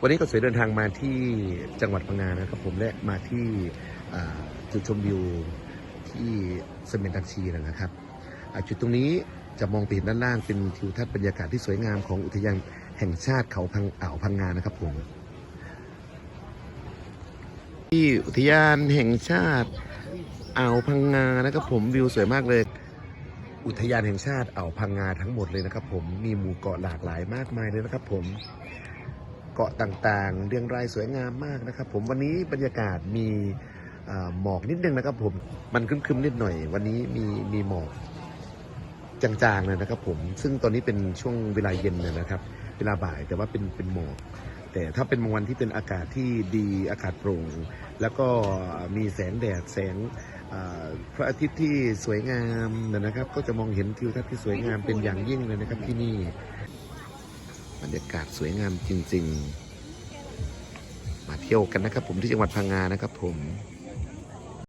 วันนี้ก็สวยเดินทางมาที่จังหวัดพังงานะครับผมและมาที่จุดชมวิวที่เสม็นดักชีนะครับ จุดตรงนี้จะมองไปเห็นด้านล่างเป็นทิวทัศน์บรรยากาศที่สวยงามของอุทยานแห่งชาติเขาพังอ่าวพังงานะครับผม ที่อุทยานแห่งชาติอ่าวพังงานะครับผมวิวสวยมากเลย อุทยานแห่งชาติอ่าวพังงาทั้งหมดเลยนะครับผมมีหมู่เกาะหลากหลายมากมายเลยนะครับผม เกาะต่างๆ เรียงรายสวยงามมากนะครับ ผมวันนี้บรรยากาศมีหมอกนิดนึงนะครับ ผมมันครึมๆนิดหน่อย วันนี้มีมีหมอกจางๆเลยนะครับ ผมซึ่งตอนนี้เป็นช่วงเวลาเย็นเลยนะครับ เวลาบ่ายแต่ว่าเป็นเป็นหมอกแต่ถ้าเป็นบางวันที่เป็นอากาศที่ดีอากาศโปร่ง แล้วก็มีแสงแดดแสงพระอาทิตย์ที่สวยงามนะครับ ก็จะมองเห็นทิวทัศน์ที่สวยงามเป็นอย่างยิ่งเลยนะครับที่นี่ บรรยากาศสวยงามจริง ๆ มาเที่ยวกันนะครับผมที่จังหวัดพังงานะครับผม